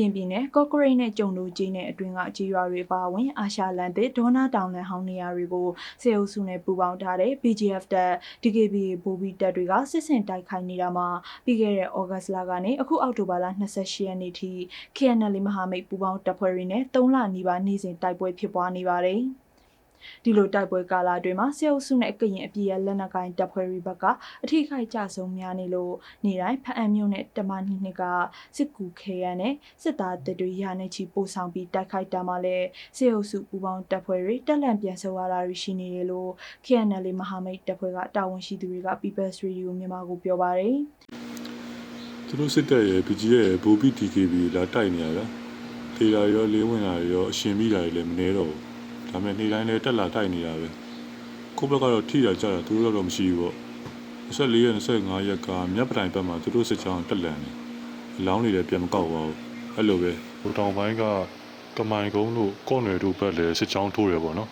ရင်ပြည်နယ်ကော့ကရိတ်နဲ့ကြုံတို့ကြီးနယ်အတွင်းကကြေးရွာတွေပါဝင်အာရှလန်သစ်ဒေါနာတောင်လန်ဟောင်းနေရာတွေကိုစေအုပ်စုနဲ့ပူးပေါင်းထားတဲ့ BGF တပ် DKB ဘူဘီတပ်တွေကစစ်စင်တိုက်ခိုက်နေတာမှာပြီးခဲ့တဲ့ဩဂတ်စ်လကနေအခုအောက်တိုဘာလ28ရက်နေ့ထိ KNL မဟာမိတ်ပူးပေါင်းတပ်ဖွဲ့တွေနဲ့3လနီးပါးနေ့စဉ်တိုက်ပွဲဖြစ်ပွားနေပါတယ်။ ဒီလိုတိုက်ပွဲကာလအတွင်းမှာစေအုပ်စုနဲ့ကရင်အပြည်ရလက်နက်ကိုင်တပ်ဖွဲ့တွေဘက်ကအထိခိုက်ကြဆုံးများနေလို့နေတိုင်းဖအံမျိုးနဲ့တမနှစ်နှစ်ကစစ်ကူခဲရန်နဲ့စစ်သားတပ်တွေရာနေချီပို့ဆောင်ပြီးတိုက်ခိုက်တာမှလည်းစေအုပ်စုပူပေါင်းတပ်ဖွဲ့တွေတက်လန့်ပြန်ဆုပ်ရတာတွေရှိနေတယ်လို့ KNL မဟာမိတ်တပ်ဖွဲ့ကတာဝန်ရှိသူတွေက People's Radio မြန်မာကိုပြောပါတယ်သူတို့စစ်တပ်ရဲ့ BG ရဲ့ဘူပီ TKB လာတိုက်နေရတာထေလာရောလေးဝင်လာရောအရှင်မိတာတွေလည်းမနေတော့ဘူး ဒါပေမဲ့နေ့တိုင်းလည်းတက်လာတိုက်နေတာပဲခုဘက်ကတော့ထိတာကြတာသူတို့တော့မရှိဘူးပေါ့24ရက်25ရက်ကမြတ်ပတိုင်ဘက်မှာသူတို့စစ်ချောင်းတက်လန်နေအလောင်းတွေလည်းပြန်မကောက်ပါဘူးအဲ့လိုပဲဟိုတောင်ပိုင်းကကမိုင်ကုန်းတို့ကော့နယ်တို့ဘက်လည်းစစ်ချောင်းထိုးတယ်ပေါ့နော်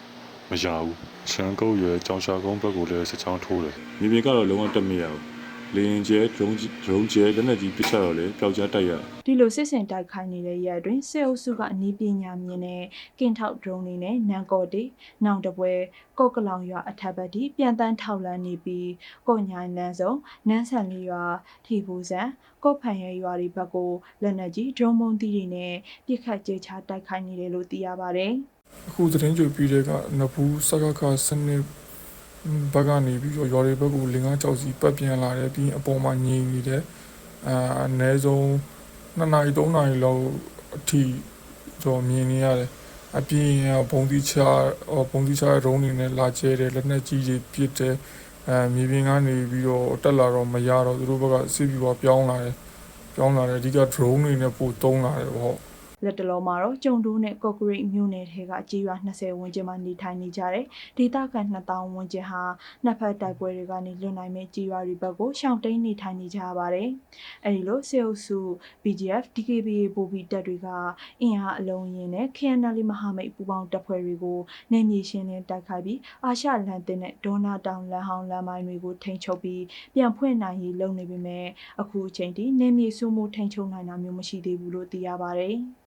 မရဘူးရှမ်းကုန်းရွယ်ကြောင်ရှာကုန်းဘက်ကိုလည်းစစ်ချောင်းထိုးတယ်မြေပြင်ကတော့လုံးဝတက်မရဘူး လေရင်ကျဲဒရုံးဒရုံးကျဲလက်နက်ကြီးပစ်ချတော့လေပျောက်ကြားတိုက်ရဒီလိုစစ်စင်တိုက်ခိုက်နေတဲ့ရက်အတွင်းစေအုပ်စုကအနည်းပညာမြင်တဲ့ကင်ထောက်ဒရုန်းတွေနဲ့နန်ကော်တီနောင်တပွဲကော့ကလောင်ရွာအထက်ဘက်ထိပြန်တန်းထောက်လန်းနေပြီးကော့ညိုင်းလန်းစုံနန်းဆန်လေးရွာထီဖူဆန်ကော့ဖန်ရဲရွာတွေဘက်ကိုလက်နက်ကြီးဒရုန်းမုံတီတွေနဲ့ပြစ်ခတ်ကြေချတိုက်ခိုက်နေတယ်လို့သိရပါတယ်အခုသတင်းကြိုပြီးတဲ့ကနဘူးစကခစနစ် ဘက်ကနေပြီးတော့ရွာတွေဘက်ကိုလင်္ကားကြောက်စီပတ်ပြန်လာတယ်ပြီးရင်အပေါ်မှာငြိမ်နေတယ်အာအနည်းဆုံး2နာရီ3နာရီလောက်အထိတော့မြင်နေရတယ်အပြင်ကဘုံတိချဘုံတိချရုံးနေနဲ့လာကျဲတယ်လက်နက်ကြီးတွေပစ်တယ်အဲမြေပြင်ကနေပြီးတော့တက်လာတော့မရတော့သူတို့ဘက်ကစစ်ပြီးတော့ပြောင်းလာတယ်ပြောင်းလာတယ်အဓိက drone တွေနဲ့ပို့တုံးလာတယ်ပေါ့ လက်တလုံးမှာတော့ကျုံတိုးနဲ့ကော့ကရိတ်မြို့နယ်ထဲကကြေးရွာ20ဝန်းကျင်မှာနေထိုင်နေကြတဲ့ဒေသခံ2000ဝန်းကျင်ဟာနှစ်ဖက်တိုက်ပွဲတွေကနေလွတ်နိုင်မဲ့ကြေးရွာတွေဘက်ကိုရှောင်တိန်နေထိုင်နေကြရပါတယ်။အဲဒီလိုစေအုပ်စု BGF DKBA ဘူဘီတပ်တွေကအင်အားအလုံးရင်းနဲ့ KNL မဟာမိတ်ပူးပေါင်းတပ်ဖွဲ့တွေကိုနယ်မြေရှင်းလင်းတိုက်ခိုက်ပြီးအာရှလန်တင်နဲ့ဒေါနာတောင်လန်ဟောင်းလမ်းမိုင်းတွေကိုထိန်းချုပ်ပြီးပြန်ဖွင့်နိုင်ရေးလုပ်နေပေမဲ့အခုအချိန်ထိနယ်မြေစုမှုထိန်းချုပ်နိုင်တာမျိုးမရှိသေးဘူးလို့သိရပါတယ်။